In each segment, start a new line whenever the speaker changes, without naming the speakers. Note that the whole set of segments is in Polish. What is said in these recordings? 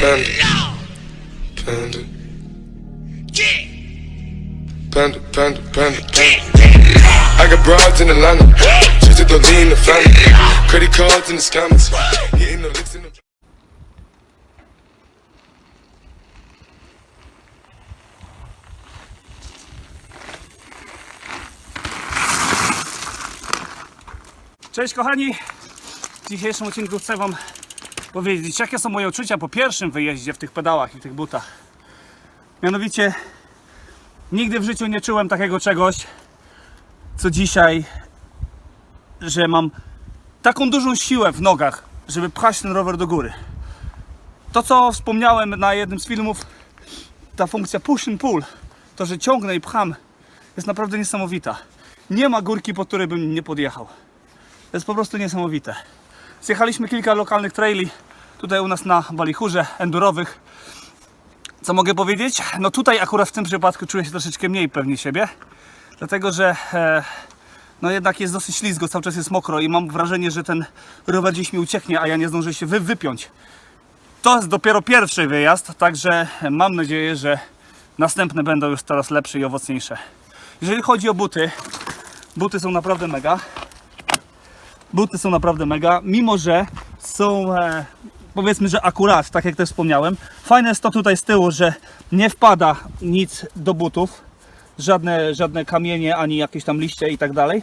Panda. Panda. Panda, panda, panda, panda. I got broads in Atlanta. Just to lean in the family. Credit cards in the scammers. Hitting the licks in the.
Cześć kochani! W dzisiejszym odcinku chcę Wam powiedzieć, jakie są moje uczucia po pierwszym wyjeździe w tych pedałach i tych butach. Mianowicie, nigdy w życiu nie czułem takiego czegoś, co dzisiaj, że mam taką dużą siłę w nogach, żeby pchać ten rower do góry. To, co wspomniałem na jednym z filmów, ta funkcja push and pull, to, że ciągnę i pcham, jest naprawdę niesamowita. Nie ma górki, po której bym nie podjechał. To jest po prostu niesamowite. Zjechaliśmy kilka lokalnych traili tutaj u nas na Walichurze, endurowych. Co mogę powiedzieć? No tutaj akurat w tym przypadku czuję się troszeczkę mniej pewnie siebie, dlatego że e, no jednak jest dosyć ślizgo, cały czas jest mokro i mam wrażenie, że ten rower gdzieś mi ucieknie, a ja nie zdążę się wy, wypiąć. To jest dopiero pierwszy wyjazd, także mam nadzieję, że następne będą już coraz lepsze i owocniejsze. Jeżeli chodzi o buty, buty są naprawdę mega. Buty są naprawdę mega, mimo że są e, powiedzmy, że akurat, tak jak też wspomniałem. Fajne jest to tutaj z tyłu, że nie wpada nic do butów, żadne, żadne kamienie, ani jakieś tam liście i tak dalej.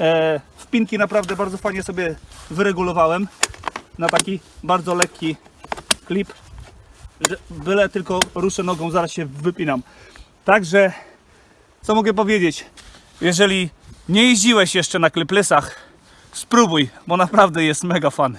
E, wpinki naprawdę bardzo fajnie sobie wyregulowałem na taki bardzo lekki klip, że byle tylko ruszę nogą, zaraz się wypinam. Także, co mogę powiedzieć? Jeżeli nie jeździłeś jeszcze na kliplesach, spróbuj, bo naprawdę jest mega fan.